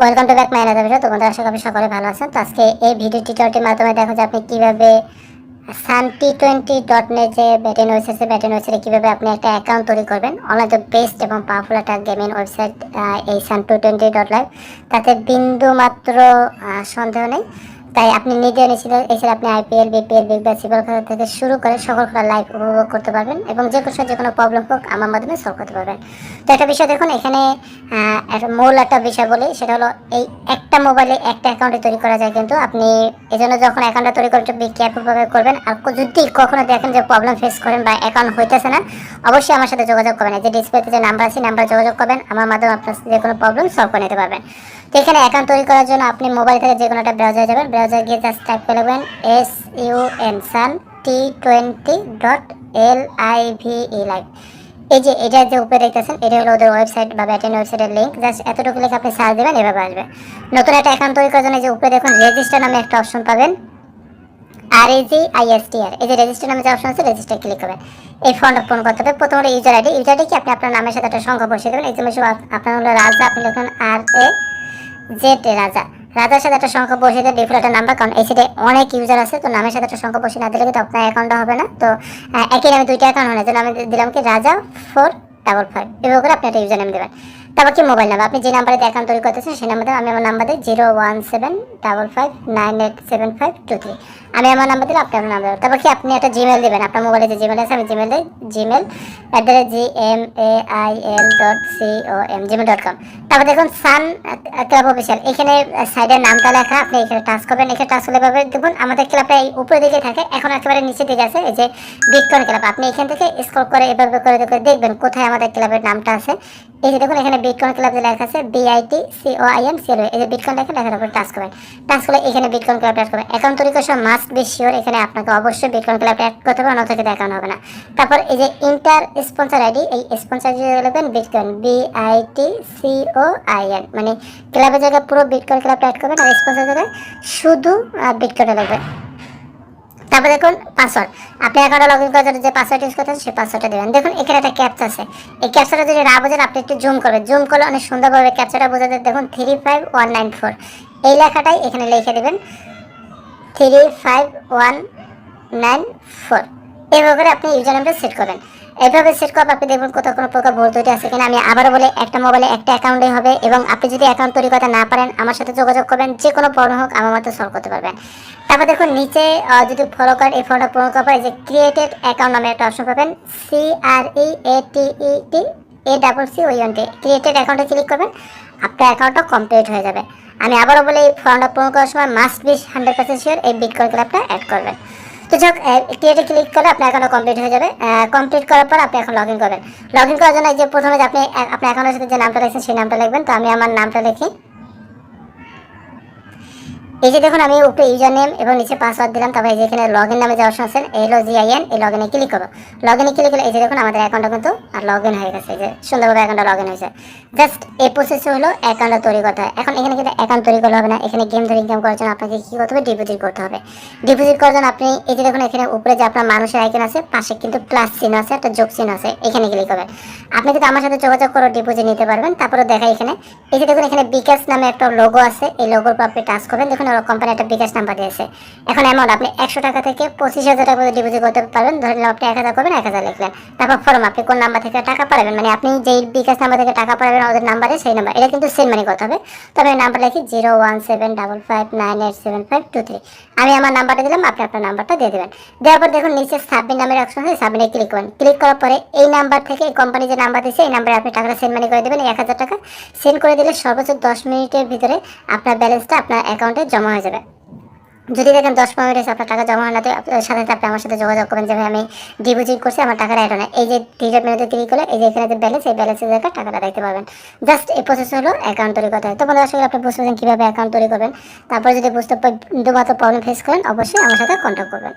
Welcome to back my another video তোমাদের আশা করি সকলে ভালো আছেন। তো আজকে এই ভিডিও টিউটোরিয়ালটির মাধ্যমে দেখো যে আপনি কীভাবে sun T twenty dot net যে ব্যাটেন ওয়েবসাইট ব্যাটেন ওয়েবসাইটে কীভাবে আপনি একটা অ্যাকাউন্ট তৈরি করবেন। অনলাইন তো বেস্ট এবং পাওয়ারফুল একটা গেমিং ওয়েবসাইট এই sun two twenty dot live তাতে বিন্দু মাত্র সন্দেহ নেই। তাই আপনি নিজে এসে এসে আপনি আইপিএল, বিপিএল, বিগ ব্যাস, সিবল খেলা থেকে শুরু করে সকল খেলা লাইভ উপভোগ করতে পারবেন এবং যে কোনো যে কোনো প্রবলেম হোক আমার মাধ্যমে সলভ করতে পারবেন। তো একটা বিষয় দেখুন, এখানে একটা মূল একটা বিষয় বলি, সেটা হলো এই একটা মোবাইলে একটা অ্যাকাউন্টে তৈরি করা যায় কিন্তু আপনি এই জন্য যখন অ্যাকাউন্টটা তৈরি করতে বি কেয়ারফুলভাবে করবেন। আর যদি কখনো দেখেন যে প্রবলেম ফেস করেন বা অ্যাকাউন্ট হইতেছে না, অবশ্যই আমার সাথে যোগাযোগ করবেন। যে ডিসপ্লেতে যে নাম্বার আছে নাম্বার যোগাযোগ করবেন। আমার মাধ্যমে আপনার যে কোনো প্রবলেম সলভ করে নিতে পারবেন। তো এখানে অ্যাকাউন্ট তৈরি করার জন্য আপনি মোবাইল থেকে যে কোনো একটা ব্রাউজারে যাবেন। ব্রাউজার গিয়ে জাস্ট টাইপ করে নেবেন S U N sun T twenty dot L I V E live এই যে এটা যে উপরে দেখতেছেন, এটা হলো ওদের ওয়েবসাইট বা ব্যাটেন ওয়েবসাইটের লিঙ্ক জাস্ট এতটুকু লিখে আপনি সার্চ দেবেন, এভাবে আসবে। নতুন একটা অ্যাকাউন্ট তৈরি করার জন্য এই যে উপরে দেখুন রেজিস্টার নামে একটা অপশন পাবেন। আর এই যে আইএসটিআর এই যে রেজিস্টার নামে যে অপশন আছে রেজিস্টার ক্লিক করবেন। এই ফর্মটা পূরণ করতে হবে। প্রথমে ইউজার আইডি ইউজার আইডি কি? আপনি আপনার নামের সাথে একটা সংখ্যা বসিয়ে দেবেন। এক্সাম্পল আপনার হলো রাজা, আপনি লিখুন আর এ জেড রাজা। রাজার সাথে একটা সংখ্যা বসিয়ে দিয়ে ডিফল্ট একটা নাম্বার কারণ এই সাইডে অনেক ইউজার আছে, তো নামের সাথে একটা সংখ্যা বসিয়ে না দিলে কিন্তু আপনার অ্যাকাউন্টটা হবে না। তো একই নামে দুইটা অ্যাকাউন্ট হয় না। যেন আমি দিলাম কি রাজা ফোর ডাবল ফাইভ এভাবে করে আপনি একটা ইউজার নেম দেবেন। তারপর কি মোবাইল নাম্বার আপনি যে নাম্বারে অ্যাকাউন্ট তৈরি করতেছেন, সেই নাম্বারে আমি আমার নাম্বার দিই zero one seven double five nine eight seven five two three আমি আমার নাম্বার দিলে আপনি আপনার নাম্বার তারপর কি আপনি একটা জিমেল দেবেন? আপনার মোবাইলে যে জিমেল আছে, আমি জিমেল দিই। Gmail at the rate G M A I L dot C O M Gmail dot com তারপর দেখুন সান ক্লাব অফিসিয়াল এখানে সাইডের নামটা লেখা, আপনি এখানে টাচ করবেন। এখানে টাচ করলে পাবে দেখুন, আমাদের ক্লাবটা এই উপরের দিকে থাকে, এখন একেবারে নিচের দিকে আছে, এই যে বিটকয়েন ক্লাব আপনি এখান থেকে স্ক্রল করে এভাবে করে দেখবেন কোথায় আমাদের ক্লাবের নামটা আছে। এই যে দেখুন, এখানে বিটকয়েন ক্লাব যে লেখা আছে BIT C O I N CL এই যে বিটকয়েন লেখা লেখার উপর টাচ করবেন। টাচ করলে এখানে বিটকয়েন ক্লাব টাচ করবেন। অ্যাকাউন্ট তৈরি করার মাস্ট বি শিওর এখানে আপনাকে অবশ্যই বিটকয়েন ক্লাব অ্যাড করতে হবে অন্যথা কিন্তু অ্যাকাউন্ট হবে না। তারপর এই যে ইন্টার স্পন্সর আইডি এই স্পন্সর লিখবেন bitcoin BIT C O I N মানে ক্লাবের জায়গায় পুরো বিটকয়েন ক্লাব অ্যাড করবেন, আর স্পন্সর জায়গায় শুধু বিটকয়েন লিখবেন তারপর দেখুন পাসওয়ার্ড আপনি অ্যাকাউন্টে লগ ইন করার জন্য যে পাসওয়ার্ড ইউজ করতেন সেই পাসওয়ার্ডটা দেবেন। দেখুন, এখানে একটা ক্যাপচা আছে। এই ক্যাপচাটা যদি না বোঝেন, আপনি একটু জুম করবেন। জুম করলে অনেক সুন্দরভাবে ক্যাপচাটা বোঝা যায়। দেখুন three five one nine four এই লেখাটাই এখানে লিখে দেবেন three five one nine four এইভাবে করে আপনি ইউজার নামটা সেট করবেন। এইভাবে সেট করলে আপনি দেখবেন কোথাও কোনো প্রকার ভুল ত্রুটি আছে কিনা। আমি আবারও বলে, একটা মোবাইলে একটা অ্যাকাউন্টে হবে এবং আপনি যদি অ্যাকাউন্ট তৈরি করতে না পারেন, আমার সাথে যোগাযোগ করবেন। যে কোনো প্রবলেম হোক, আমার মতো সলভ করতে পারবেন। তারপর দেখুন নিচে যদি ফলো করেন, এই ফটোটা পূরণ করার পর যে ক্রিয়েটেড অ্যাকাউন্ট নামে একটা অপশন পাবেন C R E A T E T A double C O T created অ্যাকাউন্টে ক্লিক করবেন, আপনার অ্যাকাউন্টটা কমপ্লিট হয়ে যাবে। আমি আবারও বলে, এই ফর্মটা পূরণ করার সময় must be hundred percent sure এই বিটকয়েন ক্লাবটা অ্যাড করবেন। তো যাক ক্রিয়েটে ক্লিক করলে আপনার অ্যাকাউন্ট কমপ্লিট হয়ে যাবে। কমপ্লিট করার পর আপনি এখন লগ ইন করবেন। লগ ইন করার জন্য যে প্রথমে যে আপনি আপনার অ্যাকাউন্টের সাথে যে নামটা লিখছেন, সেই নামটা লিখবেন। তো আমি আমার নামটা লিখি। এই যে দেখুন, আমি উপরে ইউজার নেম এবং নিচে পাসওয়ার্ড দিলাম, তারপর এই যে এখানে লগ ইন নামে যে অপশন আছে, এই হলো জিআইএন এই লগ ইনে ক্লিক করব। লগ ইনে ক্লিক করলে এই যে দেখুন, আমাদের অ্যাকাউন্টটা কিন্তু আর লগ ইন হয়ে গেছে, এই যে সুন্দরভাবে অ্যাকাউন্টটা লগ ইন হয়েছে। জাস্ট এই প্রসেস হলো অ্যাকাউন্টটা তৈরি করতে হয়। এখন এখানে কিন্তু অ্যাকাউন্ট তৈরি করলে হবে না, এখানে গেম ধরে ইনকাম করার জন্য আপনাকে কী করতে হবে? ডিপোজিট করতে হবে। ডিপোজিট করার জন্য আপনি এই যে দেখুন, এখানে উপরে যে আপনার মানুষের আইকন আছে, পাশে কিন্তু প্লাস চিহ্ন আছে, একটা যোগ চিহ্ন আছে, এখানে ক্লিক করবেন। আপনি যদি আমার সাথে যোগাযোগ করে ডিপোজিট নিতে পারবেন তারপরে দেখা এখানে। এই যে দেখুন, এখানে বিকাশ নামে একটা লোগো আছে, এই লোগোর উপর আপনি টাচ করবেন। দেখুন কোম্পানি একটা বিকাশ নাম্বার দিয়েছে। এখন অ্যামাউন্ট আপনি একশো টাকা থেকে পঁচিশ হাজার টাকা ডিপোজিট করতে পারবেন। ধরে নিলাম আপনি এক হাজার করবেন, এক হাজার লিখলেন। তারপর ফর্ম আপনি কোন নাম্বার থেকে টাকা পাঠাবেন? মানে আপনি যেই বিকাশ নাম্বার থেকে টাকা পাঠাবেন ওদের নাম্বারে সেই নাম্বার এটা কিন্তু সেন্ড মানি করতে হবে। তবে আমি নাম্বার লিখি zero one seven double five nine eight seven five two three আমি আমার নাম্বারটা দিলাম, আপনি আপনার নাম্বারটা দিয়ে দেবেন। দেওয়ার পর দেখুন নিচে সাবমিট নামের অপশন আছে সাবমিটে ক্লিক করেন। ক্লিক করার পরে এই নাম্বার থেকে এই কোম্পানি যে নাম্বার দিয়েছে, এই নাম্বারে আপনি টাকাটা সেন্ড মানি করে দেবেন, এক হাজার টাকা। সেন্ড করে দিলে সর্বোচ্চ দশ মিনিটের ভিতরে আপনার ব্যালেন্সটা আপনার অ্যাকাউন্টে জমা হয়ে যাবে। যদি দেখেন দশ পনেরো মিনিট আপনার টাকা জমা আপনার সাথে সাথে আপনি আমার সাথে যোগাযোগ করবেন যে, ভাই, আমি ডিপোজিট করছি, আমার টাকা রাইট না এই যে তিরিশ মেনুতে ক্লিক করলে, এই যে এখানে যে ব্যালেন্স এই ব্যালেন্সের জায়গায় টাকাটা দেখতে পাবেন। জাস্ট এই প্রসেস হলো অ্যাকাউন্ট তৈরি করতে হয় তো বন্ধু আসলে আপনি বুঝতে পারছেন কীভাবে অ্যাকাউন্ট তৈরি করবেন। তারপর যদি বুঝতে দুমাত্র প্রবলেম ফেস করেন, অবশ্যই আমার সাথে কন্ট্যাক্ট করবেন।